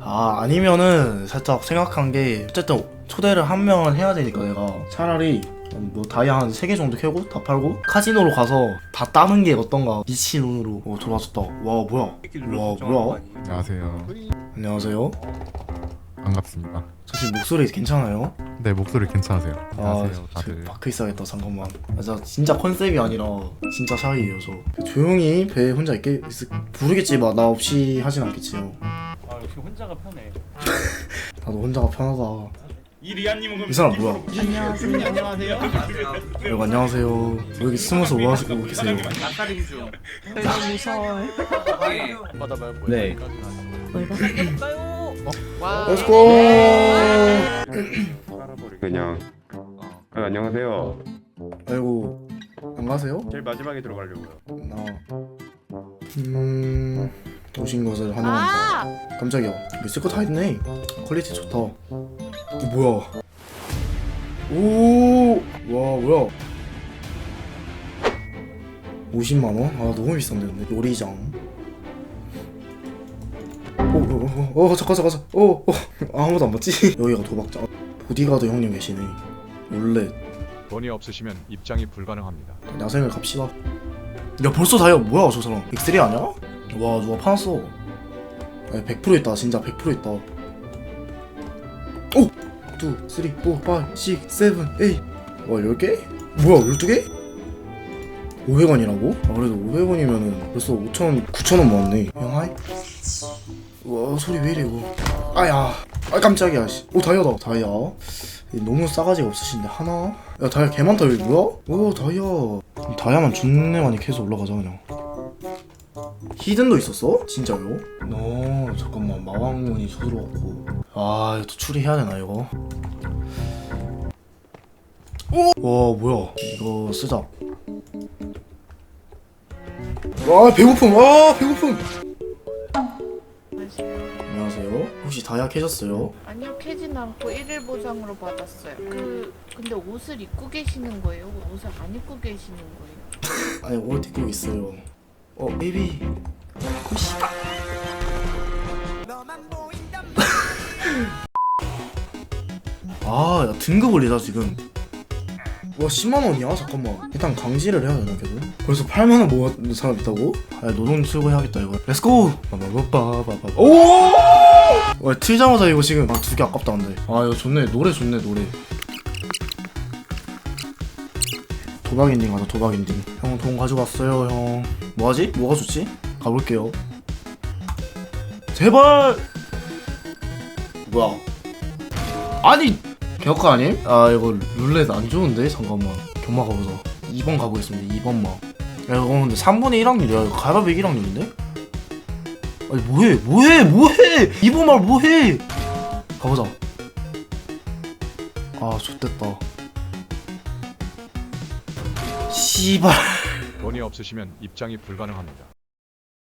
아 아니면은 살짝 생각한 게 어쨌든 초대를 한 명은 해야 되니까 내가 차라리 뭐 다이아 한 3개 정도 캐고 다 팔고 카지노로 가서 다 따는 게 어떤가 미친 돈으로 어 들어왔었다 와 뭐야 와 뭐야 안녕하세요. 안녕하세요 반갑습니다. 저 지금 목소리 괜찮아요? 네 목소리 괜찮으세요? 아, 안녕하세요. 저 다들. 있어야겠다 잠깐만 아, 저 진짜 컨셉이 아니라 진짜 샤이예요 저 조용히 배에 혼자 있게 있, 부르겠지 막 나 없이 하진 않겠지요 아 역시 혼자가 편해. 나도 혼자가 편하다 이 리안님은 그럼 이 사람 뭐야 안녕하세요. 안녕하세요. 여러분 안녕하세요 왜 이렇게 숨어서 뭐 하시고 계세요 낯가림 중. 너무 무서워요. 받아봐요. 네. 뭘 받아? 렛츠고 그냥 아, 안녕하세요. 아이고 안 가세요? 제일 마지막에 들어가려고요. 나 음... 오신 것을 환영합니다 아! 깜짝이야. 있을 거 다 있네. 퀄리티 좋다. 이거 뭐야? 오와 뭐야? 50만원? 아 너무 비싼데 근데. 요리장. 오오오 어, 어, 잠깐 잠깐 잠깐 어, 어 아무도 안 봤지? 여기가 도박장. 보디가드 형님 계시네. 원래 돈이 없으시면 입장이 불가능합니다. 야생을 갑시다. 야 벌써 다이아 뭐야 저 사람? 엑셀이 아니야? 와 누가 파놨어 100% 있다 진짜 100% 있다 오! 2, 3, 4, 5, 6, 7, 8 와 10개? 뭐야 12개? 500원이라고? 아 그래도 500원이면은 벌써 5천 9천원 모았네 형하이 와 소리 왜 이래 이거 아야 아 깜짝이야 씨. 오 다이아다 다이아 너무 싸가지가 없으신데 하나? 야 다이아 개 많다 여기 뭐야? 오 다이아 다이아만 존내 많이 캐서 올라가자 그냥 히든도 있었어? 진짜요? 너 잠깐만 마왕문이 저들어갔고 아 이거 또 추리해야 되나 이거 오! 와 뭐야 이거 쓰자 와 배고픔 와 배고픔 안녕하세요 혹시 캐셨어요? 아니요 캐진 않고 1일 보상으로 받았어요. 그 근데 옷을 입고 계시는 거예요? 옷을 안 입고 계시는 거예요? 아니 옷 입고 있어요 어 베이비. 어 씨발. 아 야 등급 올리자 지금. 와 10만원이야? 잠깐만. 일단 강제를 해야 되나 걔도 벌써 8만원 모았는 사람 있다고? 아 노동 쓰고 해야겠다 이거. 렛츠고 빠바바바바바. 오! 와 틀자마자 이거 지금 아 두 개 아깝다 근데. 아 이거 좋네. 노래 좋네 노래 도박 엔딩 가자 도박 엔딩. 형 돈 가져왔어요 형. 뭐하지? 뭐가 좋지? 가볼게요. 제발! 뭐야? 아니! 개혁가 아님? 아 이거 룰렛 안 좋은데? 잠깐만. 경마 가보자. 2번 가보겠습니다 2번만. 야 이거 근데 3분의 1 확률이야. 이거 가위바위보 1 확률인데? 아니 뭐해? 뭐해? 뭐해? 2번 말 뭐해? 가보자. 아 좋됐다 씨발 돈이 없으시면 입장이 불가능합니다.